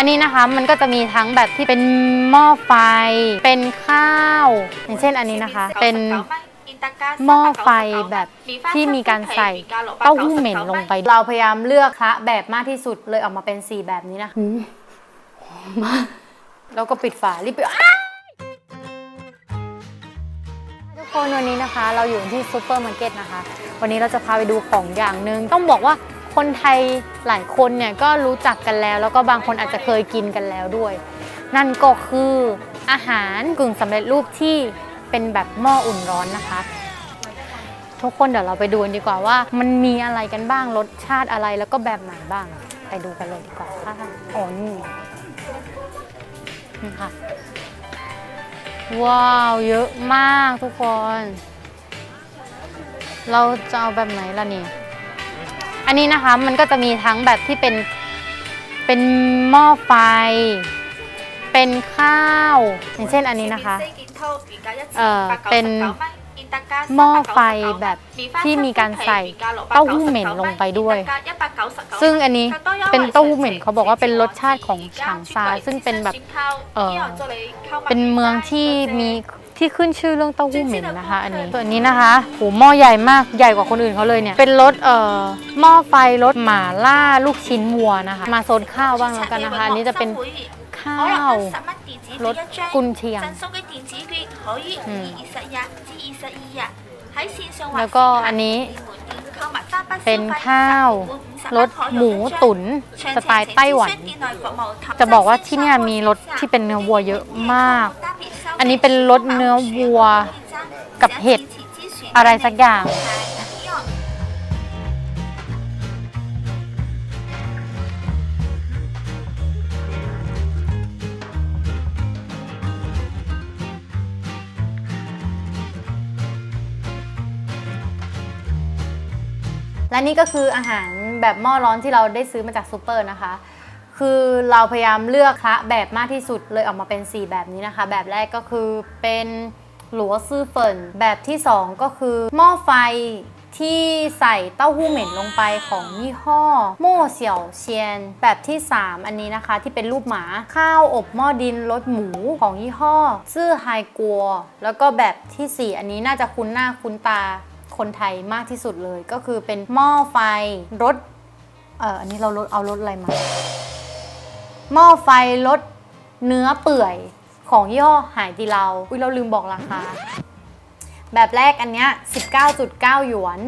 อันนี้นะคะมันก็จะมีทั้งแบบที่เป็นหม้อไฟ เป็นข้าว อย่างเช่นอันนี้นะคะ เป็นหม้อไฟแบบที่มีการใส่เต้าหู้เหม็นลงไป เราพยายามเลือกคะแบบมากที่สุดเลยออกมาเป็นสีแบบนี้นะหืมหอมมากแล้วก็ปิดฝารีบไปอ้ายทุกคนวันนี้นะคะ เราอยู่ที่ซูเปอร์มาร์เก็ตนะคะ วันนี้เราจะพาไปดูของอย่างหนึ่งต้องบอกว่า คนไทยหลายคนเนี่ยก็รู้จักกันแล้ว แล้วก็บางคนอาจจะเคยกินกันแล้วด้วย นั่นก็คืออาหารกึ่งสำเร็จรูปที่เป็นแบบหม้ออุ่นร้อนนะคะ ทุกคนเดี๋ยวเราไปดูกันดีกว่าว่า มันมีอะไรกันบ้างรสชาติอะไรแล้วก็แบบไหนบ้าง ไปดูกันเลยดีกว่าค่ะอ๋อนี่นี่ค่ะว้าว เยอะมากทุกคน เราจะเอาแบบไหนล่ะนี่ อันนี้นะคะมันก็จะมีทั้งแบบที่เป็นเป็นหม้อไฟ เป็นข้าว อย่างเช่นอันนี้นะคะเอ่อเป็นหม้อไฟแบบที่มีการใส่เต้าหู้เหม็นลงไปด้วย ซึ่งอันนี้เป็นเต้าหู้เหม็นเขาบอกว่าเป็นรสชาติของฉางซา ซึ่งเป็นแบบเอ่อเป็นเมืองที่มี ที่ขึ้นชื่อเรื่องเต้าหู้เหม็นนะคะ อันนี้ส่วนอันนี้นะคะโหหม้อใหญ่มากใหญ่กว่าคนอื่นเขาเลยเนี่ยเป็นรสเอ่อหม้อไฟรสหม่าล่าลูกชิ้นวัวนะคะ มาโซนข้าวบ้างแล้วกันนะคะอันนี้จะเป็นข้าวรสกุนเชียงอืมแล้วก็อันนี้ เป็นข้าวรสหมูตุ๋นสไตล์ไต้หวัน จะบอกว่าที่เนี่ยมีรสที่เป็นเนื้อวัวเยอะมาก อันนี้เป็นรสเนื้อวัวกับเห็ดอะไรสักอย่าง และนี่ก็คืออาหารแบบหม้อร้อนที่เราได้ซื้อมาจากซูเปอร์นะคะ คือเราพยายามเลือกคะแบบมากที่สุดเลยออกมาเป็น 4 แบบนี้นะคะ แบบแรกก็คือเป็นหลัวซื่อเฟินแบบที่ 2 ก็คือหม้อไฟที่ใส่เต้าหู้เหม็นลงไปของยี่ห้อโม่เสี่ยวเชียน แบบที่ 3 อันนี้นะคะที่เป็นรูปหมาข้าวอบหม้อดินรสหมูของยี่ห้อ ซื่อไฮกัว แล้วก็แบบทีสี่4 อันนี้น่าจะคุ้นหน้าคุ้นตา คนไทยมากที่สุดเลย ก็คือเป็นหม้อไฟรสเอออันนี้เราลดเอารสอะไรมา หม้อไฟรสเนื้อเปื่อยของยี่ห้อหายดีเรา อุ้ยเราลืมบอกราคา แบบแรกอันเนี้ย 19.9 หยวน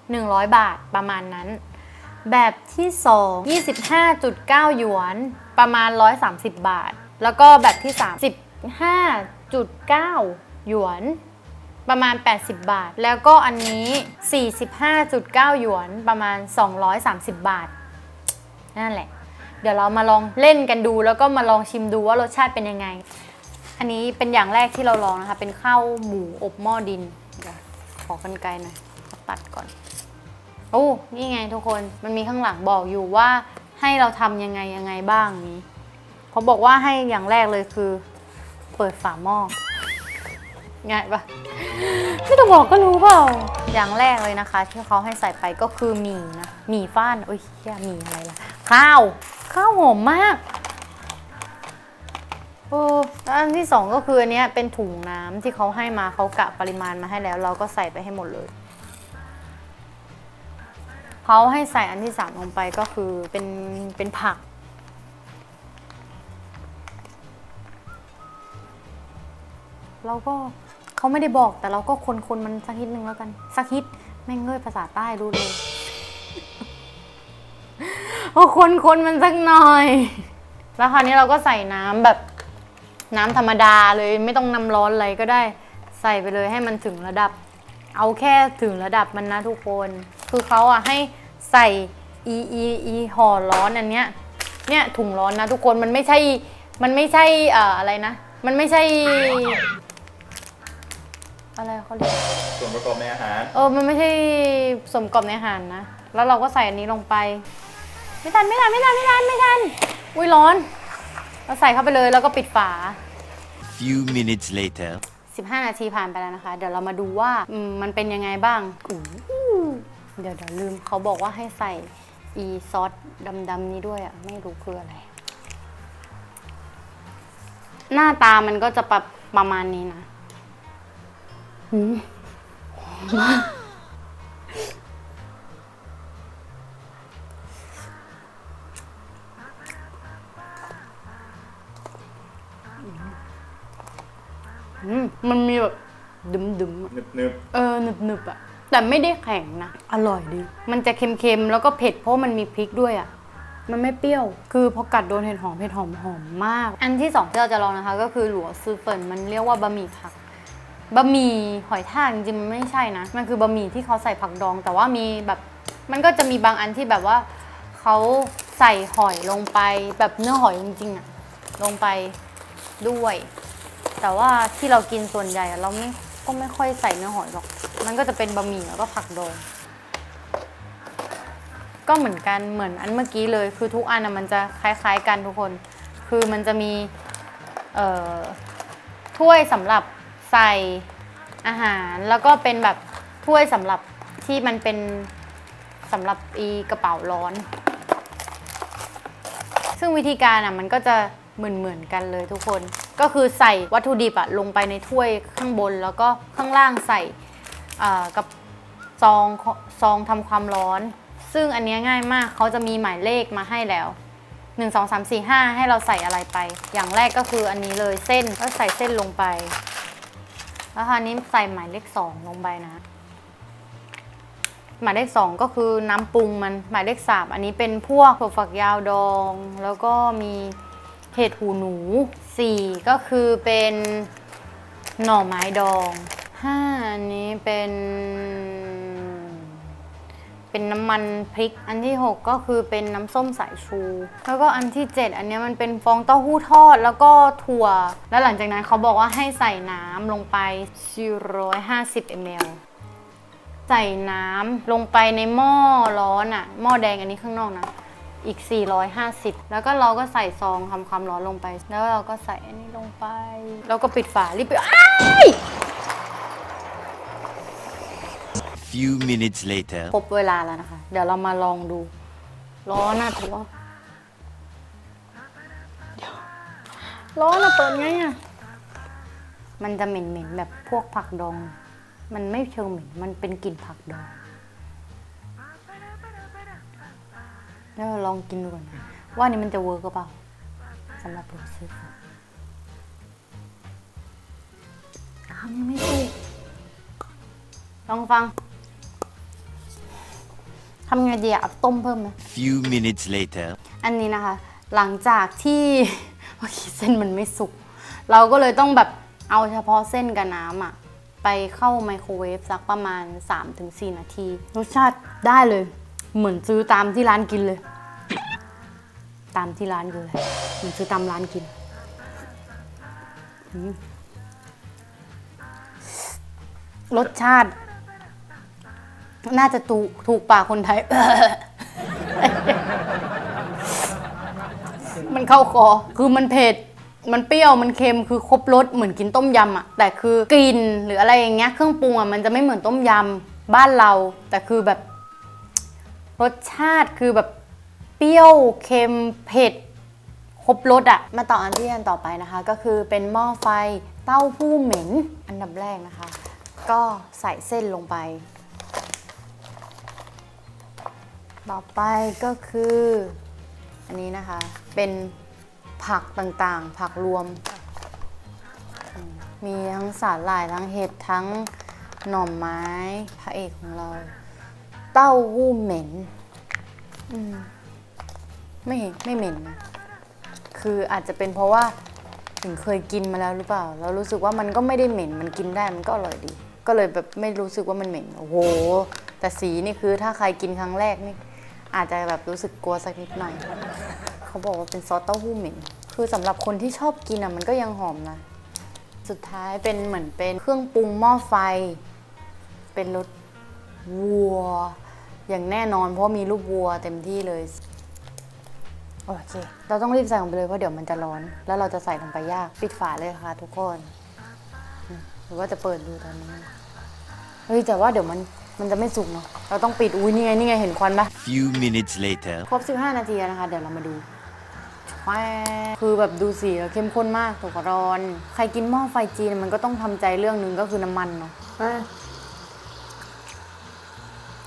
100 บาทประมาณนั้น แบบที่ 2 25.9 หยวนประมาณ 130 บาท แล้วก็แบบที่ 3 15.9 หยวน ประมาณ 80 บาท แล้วก็อันนี้ 45.9 หยวนประมาณ 230 บาท นั่นแหละ เดี๋ยวเรามาลองเล่นกันดู แล้วก็มาลองชิมดูว่ารสชาติเป็นยังไง อันนี้เป็นอย่างแรกที่เราลองนะคะ เป็นข้าวหมูอบหม้อดินขอกันไกลหน่อยตัดก่อน โอ้ นี่ไงทุกคน มันมีข้างหลังบอกอยู่ว่าให้เราทำยังไงยังไงบ้างนี้เขาบอกว่าให้อย่างแรกเลยคือ เปิดฝาหม้อ ง่ายปะไม่ต้องบอกก็รู้เปล่า อย่างแรกเลยนะคะ ที่เขาให้ใส่ไปก็คือหมี่นะหมี่ฟ้านโอ้ยเหี้ยหมี่อะไรล่ะ ข้าว ข้าวหอมมากโอ้แล้วอันที่สองก็คืออันเนี้ยเป็นถุงน้ำที่เขาให้มาเขากะปริมาณมาให้แล้ว เราก็ใส่ไปให้หมดเลยเขาให้ใส่อันที่สามลงไปก็คือเป็นเป็นผักเราก็ เขาไม่ได้บอกแต่เราก็คนคนๆมันสักนิดนึงแล้วกันสักนิดแม่งเงยภาษาใต้รู้เลยโอ้คนคนๆมันสักหน่อย แล้วคราวนี้เราก็ใส่น้ำแบบน้ำธรรมดาเลยไม่ต้องน้ำร้อนอะไรก็ได้ใส่ไปเลยให้มันถึงระดับ เอาแค่ถึงระดับมันนะทุกคน คือเขาอะให้ใส่อีอีอีห่อร้อนอันเนี้ยเนี่ยถุงร้อนนะทุกคนมันไม่ใช่มันไม่ใช่เอ่ออะไรนะ มันไม่ใช่ อะไรเขาเรียกส่วนประกอบในอาหาร เออมันไม่ใช่สมกรอบในอาหารนะ แล้วเราก็ใส่อันนี้ลงไป ไม่ทันไม่ทันไม่ทันไม่ทันไม่ทันอุ้ยร้อน เราใส่เข้าไปเลยแล้วก็ปิดฝา Few minutes later. 15 นาทีผ่านไปแล้วนะคะ เดี๋ยวเรามาดูว่าอืมมันเป็นยังไงบ้างอู้หูเดี๋ยวเดี๋ยวลืมเขาบอกว่าให้ใส่อีซอสดำๆนี้ด้วยอะ่ะไม่รู้คืออะไร หน้าตามันก็จะประประมาณนี้นะ หืมอืมมันมีแบบดึมๆอะนึบนึบเออหนึบๆอะแต่ไม่ได้แข็งนะ อร่อยดี มันจะเค็มๆ แล้วก็เผ็ดเพราะมันมีพริกด้วยอะมันไม่เปรี้ยว คือพอกัดโดนเห็ดหอมเห็ดหอมหอมมาก อันที่สองที่เราจะลองนะคะ ก็คือหลัวซือเฟินมันเรียกว่าบะหมี่ผัก บะหมี่หอยทากจริงๆมันไม่ใช่นะ มันคือบะหมี่ที่เขาใส่ผักดอง แต่ว่ามีแบบมันก็จะมีบางอันที่แบบว่าเขาใส่หอยลงไป แบบเนื้อหอยจริงๆอะลงไปด้วย แต่ว่าที่เรากินส่วนใหญ่อะเราไม่ก็ไม่ค่อยใส่เนื้อหอยหรอก มันก็จะเป็นบะหมี่แล้วก็ผักดอง ก็เหมือนกันเหมือนอันเมื่อกี้เลย คือทุกอันอะมันจะคล้าย ๆ กันทุกคน คือมันจะมีเอ่อถ้วยสำหรับ ใส่อาหารแล้วก็เป็นแบบถ้วยสำหรับที่มันเป็นสำหรับอีกระเป๋าร้อน ซึ่งวิธีการอะมันก็จะเหมือนเหมือนกันเลยทุกคน ก็คือใส่วัตถุดิบอะลงไปในถ้วยข้างบน แล้วก็ข้างล่างใส่กับซองซองทำความร้อน ซึ่งอันนี้ง่ายมากเขาจะมีหมายเลขมาให้แล้ว1 2 3 4 5 ให้เราใส่อะไรไป อย่างแรกก็คืออันนี้เลยเส้นก็ใส่เส้นลงไป แล้วคราวนี้ใส่หมายเลขสองลงไปนะ หมายเลขสองก็คือน้ำปรุงมันหมายเลขสามอันนี้เป็นพวกถั่วฝักยาวดอง แล้วก็มีเห็ดหูหนูสี่ก็คือเป็นหน่อไม้ดองห้าอันนี้เป็น เป็นน้ำมันพริก อันที่ 6 ก็คือเป็นน้ำส้มสายชู แล้วก็อันที่ 7 อันนี้มันเป็นฟองเต้าหู้ทอดแล้วก็ถั่ว แล้วหลังจากนั้นเขาบอกว่าให้ใส่น้ำลงไป450 ml ใส่น้ำลงไปในหม้อร้อนอะ่ะ หม้อแดงอันนี้ข้างนอกนะอีก 450 แล้วก็เราก็ใส่ซองทำความร้อนลงไป แล้วเราก็ใส่อันนี้ลงไป แล้วก็ปิดฝารีบไปอ้าย Few minutes later. ครบเวลาแล้วนะคะ เดี๋ยวเรามาลองดู ร้อนนะถือว่าเดี๋ยวร้อนนะเปิดไงอะ มันจะเหม็นๆแบบพวกผักดอง มันไม่เชิงเหม็น มันเป็นกลิ่นผักดอง แล้วเราลองกินดูก่อนนะว่านี่มันจะเวิร์กหรือเปล่าสำหรับโรสซื้อค่ะอ้าวยังไม่สุกลองฟัง ทำไงดีอะเอาต้มเพิ่มไหม Few minutes later. อันนี้นะคะ หลังจากที่โอเคเส้นมันไม่สุก เราก็เลยต้องแบบเอาเฉพาะเส้นกับน้ำอะไปเข้าไมโครเวฟสักประมาณ 3-4 นาที รสชาติได้เลย เหมือนซื้อตามที่ร้านกินเลย ตามที่ร้านกินเลยเหมือนซื้อตามร้านกินอืมรสชาติ น่าจะถูกถูกปากคนไทย มันเข้าคอ คือมันเผ็ด มันเปรี้ยว มันเค็ม คือครบรสเหมือนกินต้มยำอะแต่คือกลิ่นหรืออะไรอย่างเงี้ย เครื่องปรุงอะมันจะไม่เหมือนต้มยำบ้านเรา แต่คือแบบ รสชาติคือแบบเปรี้ยว เค็ม เผ็ด ครบรสอะมาต่ออันที่อันต่อไปนะคะ ก็คือเป็นหม้อไฟเต้าหู้เหม็น อันดับแรกนะคะ ก็ใส่เส้นลงไป ต่อไปก็คือ อันนี้นะคะ เป็นผักต่างๆ ผักรวม มีทั้งสาหร่ายทั้งเห็ดทั้งหน่อมไม้พระเอกของเรา เต้าหู้เหม็นมไม่เห็นไม่เหม็นนะคืออาจจะเป็นเพราะว่าถึงเคยกินมาแล้วหรือเปล่า แล้วรู้สึกว่ามันก็ไม่ได้เหม็นมันกินได้มันก็อร่อยดี ก็เลยแบบไม่รู้สึกว่ามันเหม็น โอ้โห แต่สีนี่คือถ้าใครกินครั้งแรกนี่ อาจจะแบบรู้สึกกลัวสักนิดหน่อย เขาบอกว่าเป็นซอสเต้าหู้เหม็นคือสำหรับคนที่ชอบกินอะมันก็ยังหอมนะ สุดท้ายเป็นเหมือนเป็นเครื่องปรุงหม้อไฟ เป็นรสวัว อย่างแน่นอนเพราะมีรูปวัวเต็มที่เลยโอเค เราต้องรีบใส่ลงไปเลยเพราะเดี๋ยวมันจะร้อน แล้วเราจะใส่ลงไปยาก ปิดฝาเลยค่ะทุกคน หรือว่าจะเปิดดูตอนนี้ เฮ้ยแต่ว่าเดี๋ยวมัน มันจะไม่สุกเนาะ เราต้องปิด อุ้ยนี่ไง นี่ไง เห็นควันปะ Few minutes later. ครบ 15 นาทีแล้วนะคะ เดี๋ยวเรามาดูแควคือแบบดูสีแล้วเข้มข้นมากตกร้อน ใครกินหม้อไฟจีนมันก็ต้องทำใจเรื่องหนึ่งก็คือน้ำมันเนาะ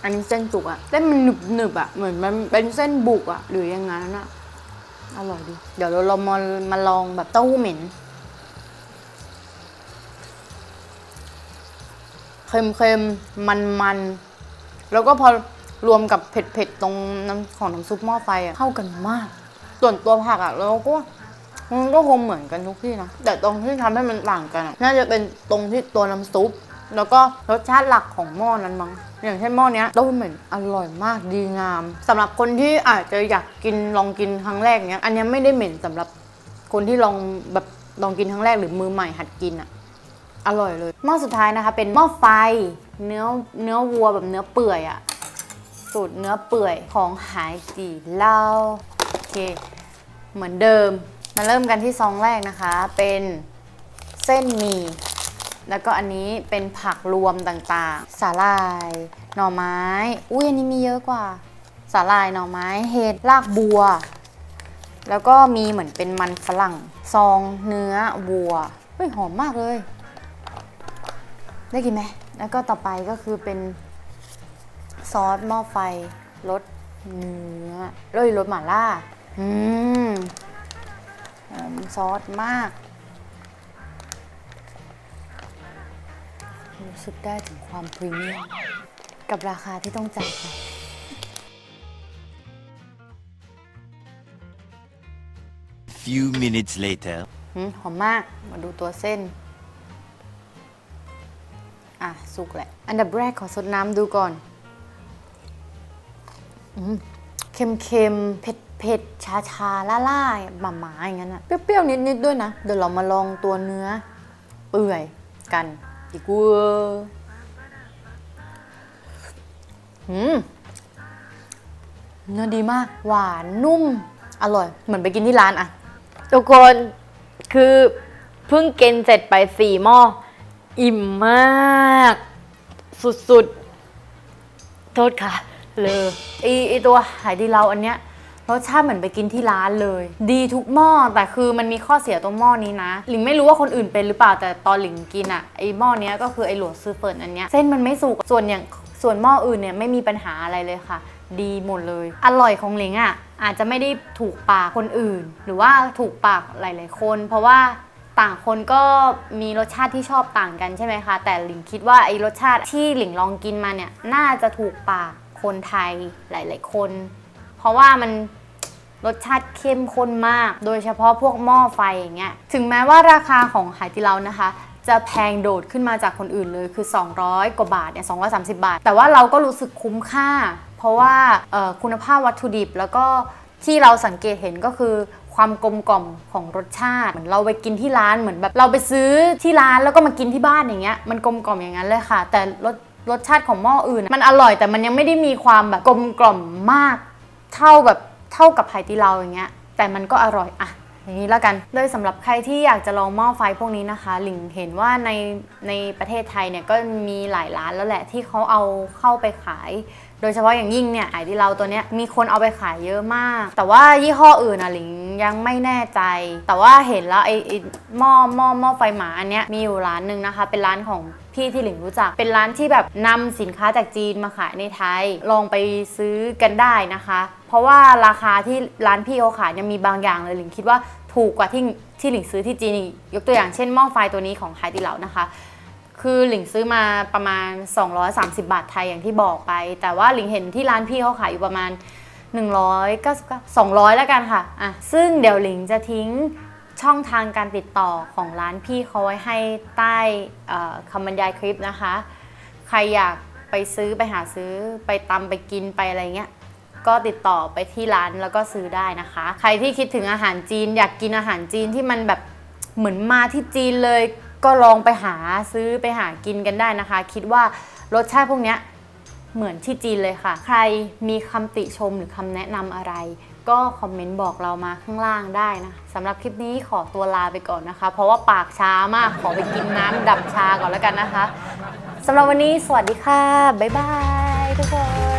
อันนี้เส้นจุกอะเส้นมันหนึบหนึบๆอะเหมือนมันเป็นเส้นบุกอะหรือยังไงนั่นอะอร่อยดี เดี๋ยวเราเรามามาลองแบบเต้าหู้เหม็น เค็มเค็มมันมันๆ แล้วก็พอรวมกับเผ็ดเผ็ดๆ ตรงน้ำของน้ำซุปหม้อไฟอะเข้ากันมาก ส่วนตัวผักอะเราก็ว่ามันก็คงเหมือนกันทุกที่นะ แต่ตรงที่ทำให้มันต่างกันอะน่าจะเป็นตรงที่ตัวน้ำซุป แล้วก็รสชาติหลักของหม้อนั้นมั้ง อย่างเช่นหม้อเนี้ยเต้าหู้เหม็นอร่อยมากดีงามสำหรับคนที่อาจจะอยากกินลองกินครั้งแรกเนี้ย อันเนี้ยไม่ได้เหม็นสำหรับคนที่ลองแบบลองกินครั้งแรกหรือมือใหม่หัดกินอะ อร่อยเลย หม้อสุดท้ายนะคะ เป็นหม้อไฟ เนื้อเนื้อวัวแบบเนื้อเปื่อยอะสูตรเนื้อเปื่อยของหายจีเล่าโอเค เหมือนเดิม มาเริ่มกันที่ซองแรกนะคะ เป็นเส้นหมี่แล้วก็อันนี้เป็นผักรวมต่างๆ สาลาย หน่อไม้ อุ้ยอันนี้มีเยอะกว่า สาลายหน่อไม้ เห็ดรากบัว แล้วก็มีเหมือนเป็นมันฝรั่ง ซองเนื้อวัวเฮ้ยหอมมากเลย ได้กินไหม แล้วก็ต่อไปก็คือเป็นซอสหม้อไฟรสเนื้อเอ้ยรสหม่าล่า อืมหอมซอสมาก รู้สึกได้ถึงความพรีเมียมกับราคาที่ต้องจ่ายไป Few minutes later. อืมหอมมาก มาดูตัวเส้น อะสุกแหละ อันดับแรกขอสดน้ำดูก่อนอเค็มเค็มเผ็ดเผ็ดชาชาล่าล่าหมาหมาอย่างนั้นอะเปรี้ยวๆ นิดๆ ด้วยนะ เดี๋ยวเรามาลองตัวเนื้อ เปื่อยกันดีกว่าอืมเนื้อดีมาก หวานนุ่ม อร่อย เหมือนไปกินที่ร้านอะทุกคนคือเพิ่งกินเสร็จไปสี่หม้อ อิ่มมาก สุดๆ โทษค่ะ เลยไอไอตัวไหดีเราอันเนี้ยรสชาติเหมือนไปกินที่ร้านเลย ดีทุกหม้อแต่คือมันมีข้อเสียตรงหม้อนี้นะ หลิงไม่รู้ว่าคนอื่นเป็นหรือเปล่าแต่ตอนหลิงกินอะไอหม้อเนี้ยก็คือไอหลวงซื้อเฟิร์นอันเนี้ยเส้นมันไม่สุกส่วนอย่างส่วนหม้ออื่นเนี่ยไม่มีปัญหาอะไรเลยค่ะ ดีหมดเลย อร่อยของหลิงอะอาจจะไม่ได้ถูกปากคนอื่น หรือว่าถูกปากหลาย ๆ คน เพราะว่า ต่างคนก็มีรสชาติที่ชอบต่างกันใช่ไหมคะ แต่หลิงคิดว่าไอ้รสชาติที่หลิงลองกินมาเนี่ย น่าจะถูกปากคนไทยหลาย ๆ คน เพราะว่ามันรสชาติเข้มข้นมาก โดยเฉพาะพวกหม้อไฟอย่างเงี้ย ถึงแม้ว่าราคาของไหติเรานะคะ จะแพงโดดขึ้นมาจากคนอื่นเลยคือ 200 กว่าบาทเนี่ย 230 บาท แต่ว่าเราก็รู้สึกคุ้มค่า เพราะว่าคุณภาพวัตถุดิบแล้วก็ที่เราสังเกตเห็นก็คือ ความกลมกล่อมของรสชาติเหมือนเราไปกินที่ร้านเหมือนแบบเราไปซื้อที่ร้านแล้วก็มากินที่บ้านอย่างเงี้ยมันกลมกล่อมอย่างนั้นเลยค่ะ แต่รสรสชาติของหม้ออื่นอะมันอร่อยแต่มันยังไม่ได้มีความแบบกลมกล่อมมาก เท่าแบบเท่ากับไผ่ตีเราอย่างเงี้ยแต่มันก็อร่อยอะ อย่างนี้แล้วกันเลยสำหรับใครที่อยากจะลองหม้อไฟพวกนี้นะคะ หลิงเห็นว่าในในประเทศไทยเนี่ยก็มีหลายร้านแล้วแหละที่เขาเอาเข้าไปขาย โดยเฉพาะอย่างยิ่งเนี่ยไอที่เราตัวเนี้ยมีคนเอาไปขายเยอะมาก แต่ว่ายี่ห้ออื่นอะหลิงยังไม่แน่ใจ แต่ว่าเห็นแล้วไอไอหม้อหม้อหม้อไฟหมาอันเนี้ยมีอยู่ร้านหนึ่งนะคะ เป็นร้านของพี่ที่หลิงรู้จัก เป็นร้านที่แบบนำสินค้าจากจีนมาขายในไทย ลองไปซื้อกันได้นะคะ เพราะว่าราคาที่ร้านพี่เขาขายยังมีบางอย่างเลยหลิงคิดว่า ถูกกว่าที่ที่หลิงซื้อที่จีนอีกยกตัวอย่างเช่นหม้อไฟตัวนี้ของไฮติเหลานะคะ คือหลิงซื้อมาประมาณ 230 บาทไทยอย่างที่บอกไป แต่ว่าหลิงเห็นที่ร้านพี่เขาขายอยู่ประมาณ 199 200 แล้วกันค่ะอะ ซึ่งเดี๋ยวหลิงจะทิ้งช่องทางการติดต่อของร้านพี่เขาไว้ให้ใต้คำบรรยายคลิปนะคะ ใครอยากไปซื้อไปหาซื้อไปตำไปกินไปอะไรเงี้ย ก็ติดต่อไปที่ร้านแล้วก็ซื้อได้นะคะ ใครที่คิดถึงอาหารจีน อยากกินอาหารจีนที่มันแบบเหมือนมาที่จีนเลย ก็ลองไปหาซื้อไปหากินกันได้นะคะ คิดว่ารสชาติพวกนี้เหมือนที่จีนเลยค่ะ ใครมีคำติชมหรือคำแนะนำอะไร ก็คอมเมนต์บอกเรามาข้างล่างได้นะสำหรับคลิปนี้ขอตัวลาไปก่อนนะคะ เพราะว่าปากช้ามากขอไปกินน้ำดับชาก่อนแล้วกันนะคะสำหรับวันนี้สวัสดีค่ะ บ๊ายบายทุกคน